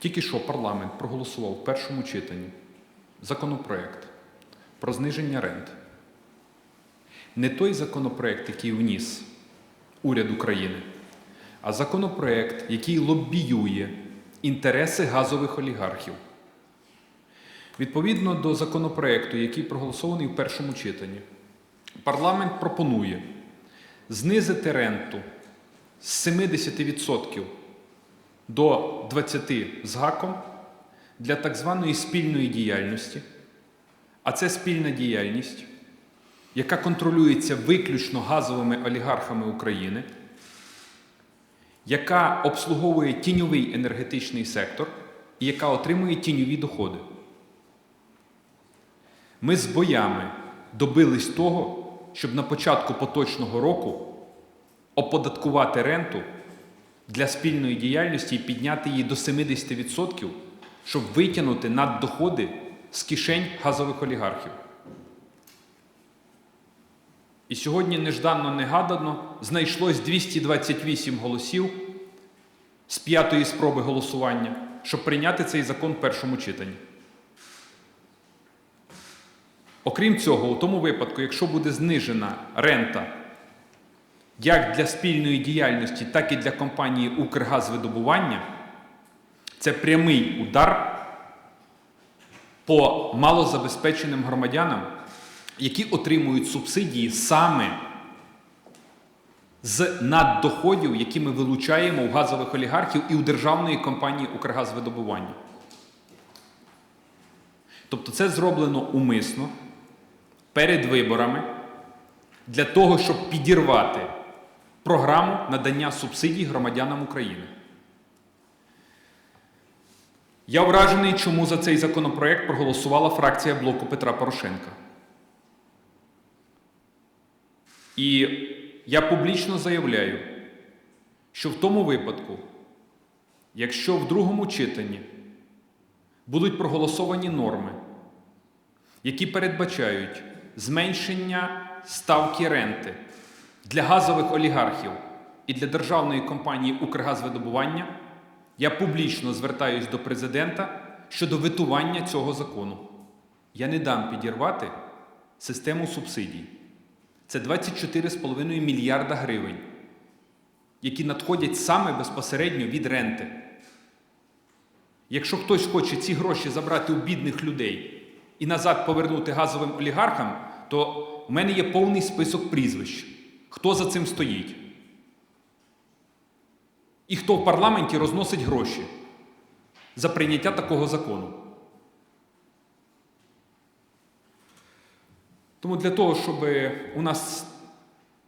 Тільки що парламент проголосував в першому читанні законопроект про зниження рент. Не той законопроект, який вніс уряд України, а законопроект, який лобіює інтереси газових олігархів. Відповідно до законопроекту, який проголосований в першому читанні, парламент пропонує знизити ренту з 70% до 20 з гаком для так званої спільної діяльності. А це спільна діяльність, яка контролюється виключно газовими олігархами України, яка обслуговує тіньовий енергетичний сектор і яка отримує тіньові доходи. Ми з боями добились того, щоб на початку поточного року оподаткувати ренту для спільної діяльності і підняти її до 70%, щоб витягнути наддоходи з кишень газових олігархів. І сьогодні нежданно негадано знайшлось 228 голосів з п'ятої спроби голосування, щоб прийняти цей закон в першому читанні. Окрім цього, у тому випадку, якщо буде знижена рента як для спільної діяльності, так і для компанії Укргазвидобування, це прямий удар по малозабезпеченим громадянам, які отримують субсидії саме з наддоходів, які ми вилучаємо у газових олігархів і у державної компанії Укргазвидобування. Тобто це зроблено умисно перед виборами для того, щоб підірвати програму надання субсидій громадянам України. Я вражений, чому за цей законопроект проголосувала фракція блоку Петра Порошенка. І я публічно заявляю, що в тому випадку, якщо в другому читанні будуть проголосовані норми, які передбачають зменшення ставки ренти для газових олігархів і для державної компанії Укргазвидобування, я публічно звертаюсь до президента щодо витування цього закону. Я не дам підірвати систему субсидій. Це 24,5 мільярда гривень, які надходять саме безпосередньо від ренти. Якщо хтось хоче ці гроші забрати у бідних людей і назад повернути газовим олігархам, то в мене є повний список прізвищ, хто за цим стоїть. І хто в парламенті розносить гроші за прийняття такого закону. Тому для того, щоб у нас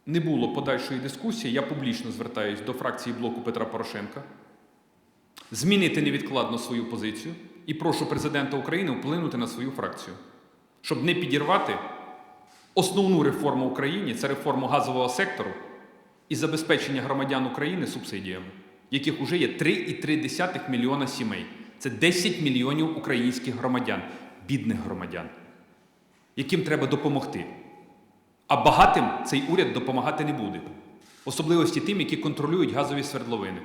не було подальшої дискусії, я публічно звертаюсь до фракції блоку Петра Порошенка змінити невідкладно свою позицію і прошу президента України вплинути на свою фракцію, щоб не підірвати основну реформу Україні це реформу газового сектору і забезпечення громадян України субсидіями, яких уже є 3,3 мільйона сімей. Це 10 мільйонів українських громадян, бідних громадян, яким треба допомогти. А багатим цей уряд допомагати не буде. Особливості тим, які контролюють газові свердловини.